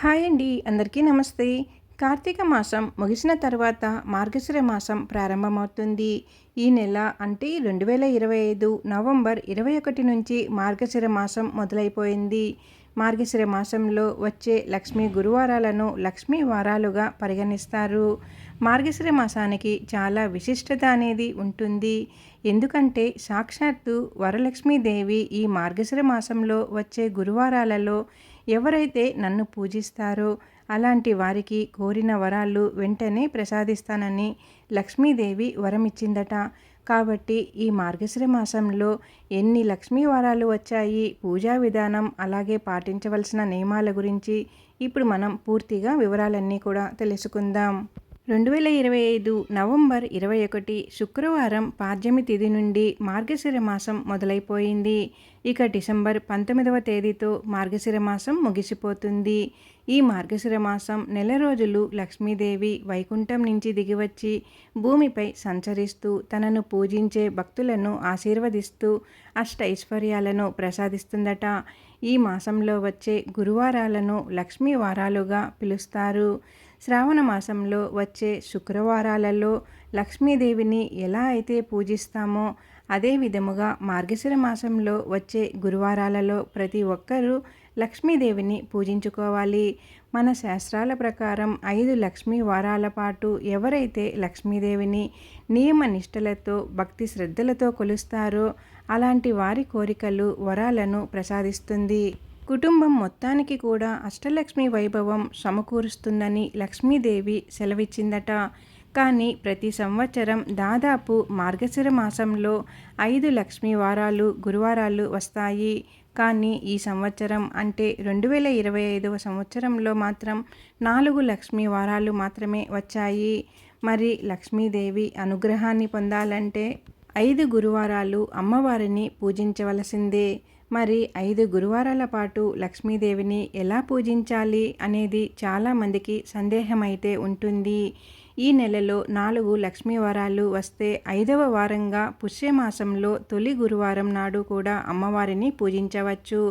Hi అండి అందరికీ నమస్తే. కార్తీక మాసం ముగిసిన తర్వాత మార్గశిర మాసం ప్రారంభమవుతుంది. ఈ నెల అంటే రెండు వేల ఇరవై ఐదు నవంబర్ ఇరవై ఒకటి నుంచి మార్గశిర మాసం మొదలైపోయింది. మార్గశిర మాసంలో వచ్చే లక్ష్మీ గురువారాలను లక్ష్మీ వారాలుగా పరిగణిస్తారు. మార్గశిర మాసానికి చాలా విశిష్టత అనేది ఉంటుంది. ఎందుకంటే సాక్షాత్తు వరలక్ష్మీదేవి ఈ మార్గశిర మాసంలో వచ్చే గురువారాలలో ఎవరైతే నన్ను పూజిస్తారో అలాంటి వారికి కోరిన వరాలు వెంటనే ప్రసాదిస్తానని లక్ష్మీదేవి వరమిచ్చిందట. కాబట్టి ఈ మార్గశ్రీ మాసంలో ఎన్ని లక్ష్మీ వరాలు వచ్చాయి పూజా విధానం అలాగే పాటించవలసిన నియమాల గురించి ఇప్పుడు మనం పూర్తిగా వివరాలన్నీ కూడా తెలుసుకుందాం. రెండు వేల ఇరవై ఐదు నవంబర్ ఇరవై ఒకటి శుక్రవారం పాడ్యమి తిథి నుండి మార్గశిర మాసం మొదలైపోయింది. ఇక డిసెంబర్ పంతొమ్మిదవ తేదీతో మార్గశిర మాసం ముగిసిపోతుంది. ఈ మార్గశిర మాసం నెల రోజులు లక్ష్మీదేవి వైకుంఠం నుంచి దిగివచ్చి భూమిపై సంచరిస్తూ తనను పూజించే భక్తులను ఆశీర్వదిస్తూ అష్టైశ్వర్యాలను ప్రసాదిస్తుందట. ఈ మాసంలో వచ్చే గురువారాలను లక్ష్మీ వారాలుగా పిలుస్తారు. శ్రావణ మాసంలో వచ్చే శుక్రవారాలలో లక్ష్మీదేవిని ఎలా అయితే పూజిస్తామో అదే విధముగా మార్గశిర మాసంలో వచ్చే గురువారాలలో ప్రతి ఒక్కరూ లక్ష్మీదేవిని పూజించుకోవాలి. మన శాస్త్రాల ప్రకారం ఐదు లక్ష్మీ వారాల పాటు ఎవరైతే లక్ష్మీదేవిని నియమ నిష్టలతో భక్తి శ్రద్ధలతో కొలుస్తారో అలాంటి వారి కోరికలు వరాలను ప్రసాదిస్తుంది. కుటుంబం మొత్తానికి కూడా అష్టలక్ష్మి వైభవం సమకూరుస్తుందని లక్ష్మీదేవి సెలవిచ్చిందట. కానీ ప్రతి సంవత్సరం దాదాపు మార్గశిర మాసంలో ఐదు లక్ష్మీ వారాలు గురువారాలు వస్తాయి. కానీ ఈ సంవత్సరం అంటే రెండు వేల ఇరవై ఐదవ సంవత్సరంలో మాత్రం నాలుగు లక్ష్మీ వారాలు మాత్రమే వచ్చాయి. మరి లక్ష్మీదేవి అనుగ్రహాన్ని పొందాలంటే ఐదు గురువారాలు అమ్మవారిని పూజించవలసిందే. మరి ఐదు గురువారాల పాటు లక్ష్మీదేవిని ఎలా పూజించాలి అనేది చాలామందికి సందేహమైతే ఉంటుంది. ఈ నెలలో నాలుగు లక్ష్మీ వారాలు వస్తే ఐదవ వారంగా పుష్యమాసంలో తొలి గురువారం నాడు కూడా అమ్మవారిని పూజించవచ్చు.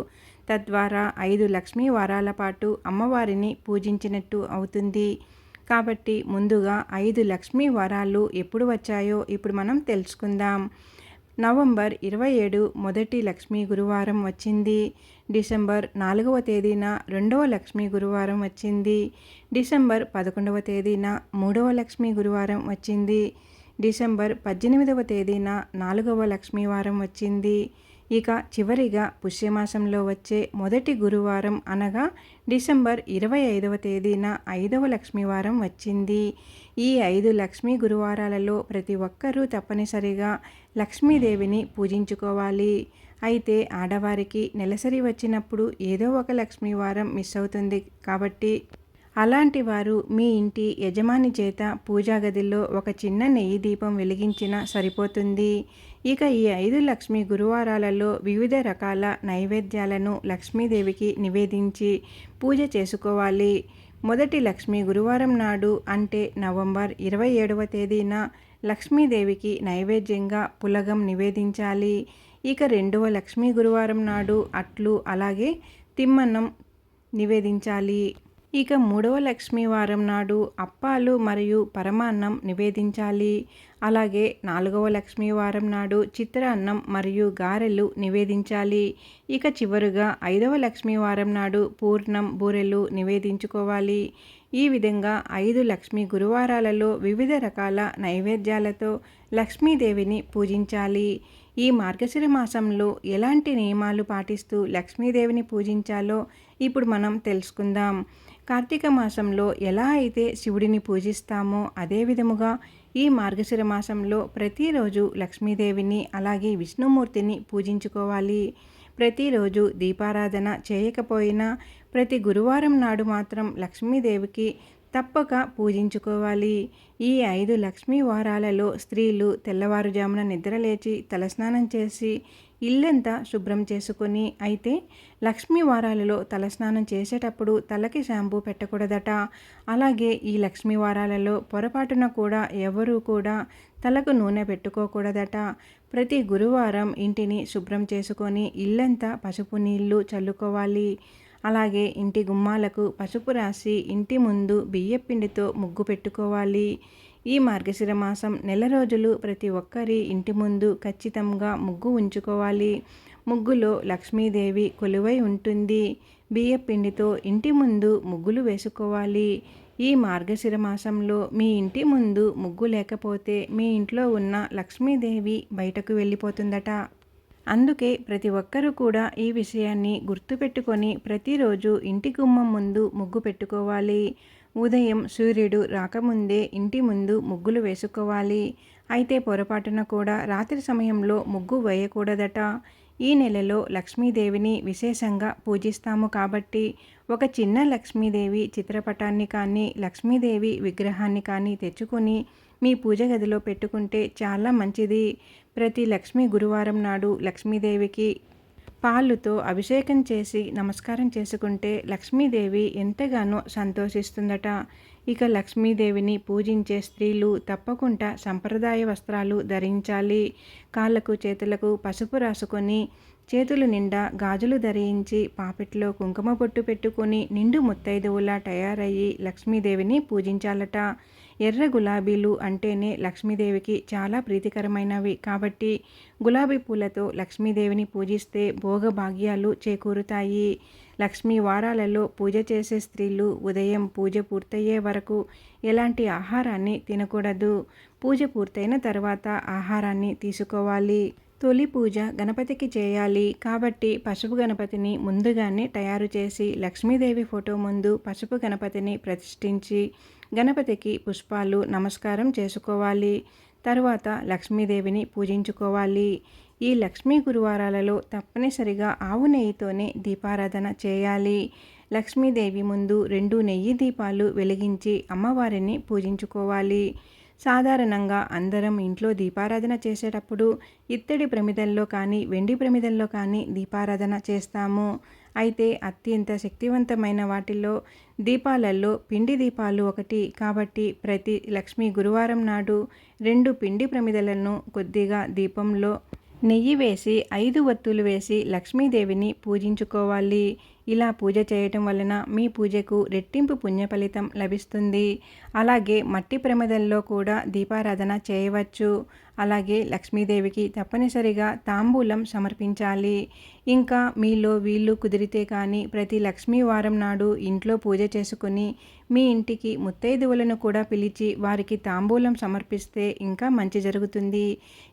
తద్వారా ఐదు లక్ష్మీ వారాల పాటు అమ్మవారిని పూజించినట్టు అవుతుంది. కాబట్టి ముందుగా ఐదు లక్ష్మీ వారాలు ఎప్పుడు వచ్చాయో ఇప్పుడు మనం తెలుసుకుందాం. నవంబర్ ఇరవై ఏడు మొదటి లక్ష్మీ గురువారం వచ్చింది. డిసెంబర్ నాలుగవ తేదీన రెండవ లక్ష్మీ గురువారం వచ్చింది. డిసెంబర్ పదకొండవ తేదీన మూడవ లక్ష్మీ గురువారం వచ్చింది. డిసెంబర్ పద్దెనిమిదవ తేదీన నాలుగవ లక్ష్మీవారం వచ్చింది. ఇక చివరిగా పుష్యమాసంలో వచ్చే మొదటి గురువారం అనగా డిసెంబర్ ఇరవై ఐదవ తేదీన ఐదవ లక్ష్మీవారం వచ్చింది. ఈ ఐదు లక్ష్మీ గురువారాలలో ప్రతి ఒక్కరూ తప్పనిసరిగా లక్ష్మీదేవిని పూజించుకోవాలి. అయితే ఆడవారికి నెలసరి వచ్చినప్పుడు ఏదో ఒక లక్ష్మీవారం మిస్ అవుతుంది కాబట్టి అలాంటి వారు మీ ఇంటి యజమాని చేత పూజా గదిలో ఒక చిన్న నెయ్యి దీపం వెలిగించిన సరిపోతుంది. ఇక ఈ ఐదు లక్ష్మీ గురువారాలలో వివిధ రకాల నైవేద్యాలను లక్ష్మీదేవికి నివేదించి పూజ చేసుకోవాలి. మొదటి లక్ష్మీ గురువారం నాడు అంటే నవంబర్ ఇరవై ఏడవ తేదీన లక్ష్మీదేవికి నైవేద్యంగా పులగం నివేదించాలి. ఇక రెండవ లక్ష్మీ గురువారం నాడు అట్లు అలాగే తిమ్మన్నం నివేదించాలి. ఇక మూడవ లక్ష్మీ వారం నాడు అప్పాలు మరియు పరమాన్నం నివేదించాలి. అలాగే నాలుగవ లక్ష్మీ వారం నాడు చిత్రాన్నం మరియు గారెలు నివేదించాలి. ఇక చివరుగా ఐదవ లక్ష్మీ వారం నాడు పూర్ణం బూరెలు నివేదించుకోవాలి. ఈ విధంగా ఐదు లక్ష్మీ గురువారాలలో వివిధ రకాల నైవేద్యాలతో లక్ష్మీదేవిని పూజించాలి. ఈ మార్గశిర మాసంలో ఎలాంటి నియమాలు పాటిస్తూ లక్ష్మీదేవిని పూజించాలో ఇప్పుడు మనం తెలుసుకుందాం. కార్తీక మాసంలో ఎలా అయితే శివుడిని పూజిస్తామో అదే విధముగా ఈ మార్గశిర మాసంలో ప్రతిరోజు లక్ష్మీదేవిని అలాగే విష్ణుమూర్తిని పూజించుకోవాలి. ప్రతిరోజు దీపారాధన చేయకపోయినా ప్రతి గురువారం నాడు మాత్రం లక్ష్మీదేవికి తప్పక పూజించుకోవాలి. ఈ ఐదు లక్ష్మీ వారాలలో స్త్రీలు తెల్లవారుజామున నిద్రలేచి తలస్నానం చేసి ఇల్లంతా శుభ్రం చేసుకొని అయితే లక్ష్మీ వారాలలో తలస్నానం చేసేటప్పుడు తలకి షాంపూ పెట్టకూడదట. అలాగే ఈ లక్ష్మీ వారాలలో పొరపాటున కూడా ఎవరూ కూడా తలకు నూనె పెట్టుకోకూడదట. ప్రతి గురువారం ఇంటిని శుభ్రం చేసుకొని ఇల్లంతా పసుపు నీళ్ళు చల్లుకోవాలి. అలాగే ఇంటి గుమ్మాలకు పసుపు రాసి ఇంటి ముందు బియ్యపిండితో ముగ్గు పెట్టుకోవాలి. ఈ మార్గశిర మాసం నెల రోజులు ప్రతి ఒక్కరి ఇంటి ముందు ఖచ్చితంగా ముగ్గు ఉంచుకోవాలి. ముగ్గులో లక్ష్మీదేవి కొలువై ఉంటుంది. బియ్యపిండితో ఇంటి ముందు ముగ్గులు వేసుకోవాలి. ఈ మార్గశిర మాసంలో మీ ఇంటి ముందు ముగ్గు లేకపోతే మీ ఇంట్లో ఉన్న లక్ష్మీదేవి బయటకు వెళ్ళిపోతుందట. అందుకే ప్రతి ఒక్కరూ కూడా ఈ విషయాన్ని గుర్తుపెట్టుకొని ప్రతిరోజు ఇంటి గుమ్మం ముందు ముగ్గు పెట్టుకోవాలి. ఉదయం సూర్యుడు రాకముందే ఇంటి ముందు ముగ్గులు వేసుకోవాలి. అయితే పొరపాటున కూడా రాత్రి సమయంలో ముగ్గు వేయకూడదట. ఈ నెలలో లక్ష్మీదేవిని విశేషంగా పూజిస్తాము కాబట్టి ఒక చిన్న లక్ష్మీదేవి చిత్రపటాన్ని కానీ లక్ష్మీదేవి విగ్రహాన్ని కానీ తెచ్చుకొని మీ పూజ గదిలో పెట్టుకుంటే చాలా మంచిది. ప్రతి లక్ష్మీ గురువారం నాడు లక్ష్మీదేవికి పాలుతో అభిషేకం చేసి నమస్కారం చేసుకుంటే లక్ష్మీదేవి ఎంతగానో సంతోషిస్తుందట. ఇక లక్ష్మీదేవిని పూజించే స్త్రీలు తప్పకుండా సంప్రదాయ వస్త్రాలు ధరించాలి. కాళ్ళకు చేతులకు పసుపు రాసుకొని చేతులు నిండా గాజులు ధరించి పాపెట్లో కుంకుమ పొట్టు పెట్టుకొని నిండు ముత్తైదువులా తయారయ్యి లక్ష్మీదేవిని పూజించాలట. ఎర్ర గులాబీలు అంటేనే లక్ష్మీదేవికి చాలా ప్రీతికరమైనవి. కాబట్టి గులాబీ పూలతో లక్ష్మీదేవిని పూజిస్తే భోగభాగ్యాలు చేకూరుతాయి. లక్ష్మీ వారాలలో పూజ చేసే స్త్రీలు ఉదయం పూజ పూర్తయ్యే వరకు ఎలాంటి ఆహారాన్ని తినకూడదు. పూజ పూర్తయిన తర్వాత ఆహారాన్ని తీసుకోవాలి. తొలి పూజ గణపతికి చేయాలి కాబట్టి పసుపు గణపతిని ముందుగానే తయారు చేసి లక్ష్మీదేవి ఫోటో ముందు పసుపు గణపతిని ప్రతిష్ఠించి గణపతికి పుష్పాలు నమస్కారం చేసుకోవాలి. తరువాత లక్ష్మీదేవిని పూజించుకోవాలి. ఈ లక్ష్మీ గురువారాలలో తప్పనిసరిగా ఆవు నెయ్యితోనే దీపారాధన చేయాలి. లక్ష్మీదేవి ముందు రెండు నెయ్యి దీపాలు వెలిగించి అమ్మవారిని పూజించుకోవాలి. సాధారణంగా అందరం ఇంట్లో దీపారాధన చేసేటప్పుడు ఇత్తడి ప్రమిదల్లో కానీ వెండి ప్రమిదల్లో కానీ దీపారాధన చేస్తాము. అయితే అత్యంత శక్తివంతమైన వాటిల్లో దీపాలలో పిండి దీపాలు ఒకటి. కాబట్టి ప్రతి లక్ష్మీ గురువారం నాడు రెండు పిండి ప్రమిదలను కొద్దిగా దీపంలో నెయ్యి వేసి ఐదు వత్తులు వేసి లక్ష్మీదేవిని పూజించుకోవాలి. ఇలా పూజ చేయటం వలన మీ పూజకు రెట్టింపు పుణ్య ఫలితం లభిస్తుంది. అలాగే మట్టి ప్రమదల్లో కూడా దీపారాధన చేయవచ్చు. అలాగే లక్ష్మీదేవికి తప్పనిసరిగా తాంబూలం సమర్పించాలి. ఇంకా మీలో వీళ్ళు కుదిరితే కానీ ప్రతి లక్ష్మీ వారం నాడు ఇంట్లో పూజ చేసుకుని మీ ఇంటికి ముత్తైదువులను కూడా పిలిచి వారికి తాంబూలం సమర్పిస్తే ఇంకా మంచి జరుగుతుంది.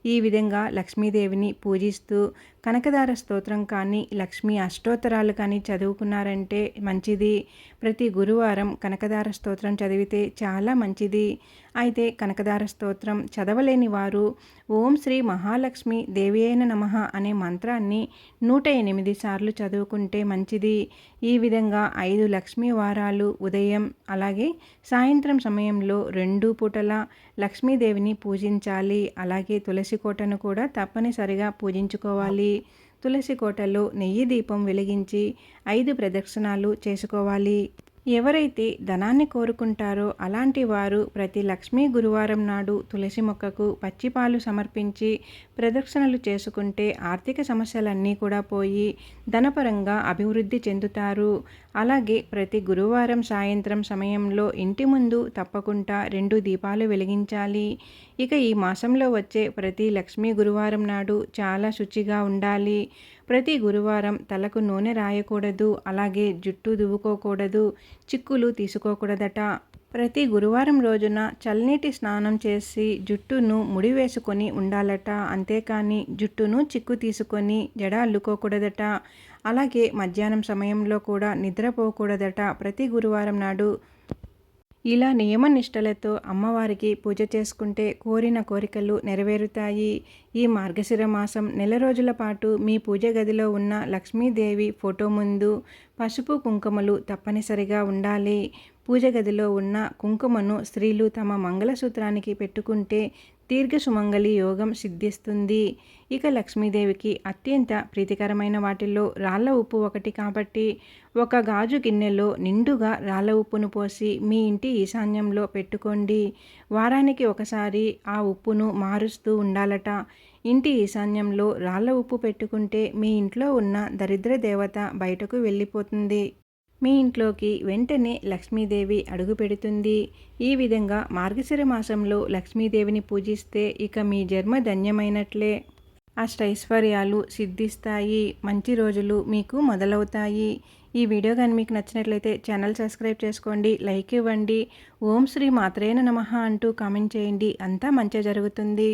ఈ విధంగా లక్ష్మీదేవిని పూజిస్తూ కనకదార స్తోత్రం కానీ లక్ష్మీ అష్టోత్తరాలు కానీ చదువుకున్నారంటే మంచిది. ప్రతి గురువారం కనకదార స్తోత్రం చదివితే చాలా మంచిది. అయితే కనకదార స్తోత్రం చదవలేని వారు ఓం శ్రీ మహాలక్ష్మి దేవియైన నమ అనే మంత్రాన్ని నూట ఎనిమిది సార్లు చదువుకుంటే మంచిది. ఈ విధంగా ఐదు లక్ష్మీ వారాలు ఉదయం అలాగే సాయంత్రం సమయంలో రెండు పూటల లక్ష్మీదేవిని పూజించాలి. అలాగే తులసి కోటను కూడా తప్పనిసరిగా పూజించుకోవాలి. తులసి కోటలో నెయ్యి దీపం వెలిగించి ఐదు ప్రదక్షిణాలు చేసుకోవాలి. ఎవరైతే ధనాన్ని కోరుకుంటారో అలాంటి వారు ప్రతి లక్ష్మీ గురువారం నాడు తులసి మొక్కకు పచ్చిపాలు సమర్పించి ప్రదక్షిణలు చేసుకుంటే ఆర్థిక సమస్యలన్నీ కూడా పోయి ధనపరంగా అభివృద్ధి చెందుతారు. అలాగే ప్రతి గురువారం సాయంత్రం సమయంలో ఇంటి ముందు తప్పకుండా రెండు దీపాలు వెలిగించాలి. ఇక ఈ మాసంలో వచ్చే ప్రతి లక్ష్మీ గురువారం నాడు చాలా శుచిగా ఉండాలి. ప్రతి గురువారం తలకు నూనె రాయకూడదు అలాగే జుట్టు దువ్వుకోకూడదు చిక్కులు తీసుకోకూడదట. ప్రతి గురువారం రోజున చల్లనీటి స్నానం చేసి జుట్టును ముడి వేసుకొని ఉండాలట. అంతేకాని జుట్టును చిక్కు తీసుకొని జడ అల్లుకోకూడదట. అలాగే మధ్యాహ్నం సమయంలో కూడా నిద్రపోకూడదట. ప్రతి గురువారం నాడు ఇలా నియమనిష్టలతో అమ్మవారికి పూజ చేసుకుంటే కోరిన కోరికలు నెరవేరుతాయి. ఈ మార్గశిర మాసం నెల రోజుల పాటు మీ పూజ గదిలో ఉన్న లక్ష్మీదేవి ఫోటో ముందు పసుపు కుంకుమలు తప్పనిసరిగా ఉండాలి. పూజ గదిలో ఉన్న కుంకుమను స్త్రీలు తమ మంగళసూత్రానికి పెట్టుకుంటే దీర్ఘ సుమంగళి యోగం సిద్ధిస్తుంది. ఇక లక్ష్మీదేవికి అత్యంత ప్రీతికరమైన వాటిల్లో రాళ్ళ ఉప్పు ఒకటి కాబట్టి ఒక గాజు గిన్నెలో నిండుగా రాళ్ళ ఉప్పును పోసి మీ ఇంటి ఈశాన్యంలో పెట్టుకోండి. వారానికి ఒకసారి ఆ ఉప్పును మారుస్తూ ఉండాలట. ఇంటి ఈశాన్యంలో రాళ్ళ ఉప్పు పెట్టుకుంటే మీ ఇంట్లో ఉన్న దరిద్ర దేవత బయటకు వెళ్ళిపోతుంది. మీ ఇంట్లోకి వెంటనే లక్ష్మీదేవి అడుగు పెడుతుంది. ఈ విధంగా మార్గశిర మాసంలో లక్ష్మీదేవిని పూజిస్తే ఇక మీ జన్మ ధన్యమైనట్లే. అష్టైశ్వర్యాలు సిద్ధిస్తాయి. మంచి రోజులు మీకు మొదలవుతాయి. ఈ వీడియో కానీ మీకు నచ్చినట్లయితే ఛానల్ సబ్స్క్రైబ్ చేసుకోండి లైక్ ఇవ్వండి. ఓం శ్రీ మాత్రేన నమ అంటూ కామెంట్ చేయండి. అంతా మంచిగా జరుగుతుంది.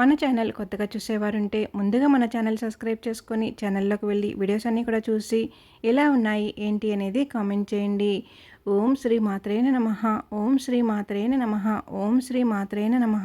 మన ఛానల్ కొత్తగా చూసేవారుంటే ముందుగా మన ఛానల్ సబ్స్క్రైబ్ చేసుకొని ఛానల్లోకి వెళ్ళి వీడియోస్ అన్నీ కూడా చూసి ఎలా ఉన్నాయి ఏంటి అనేది కామెంట్ చేయండి. ఓం శ్రీ మాత్రేన నమ ఓం శ్రీ మాత్రేన నమ ఓం శ్రీ మాత్రేన నమ.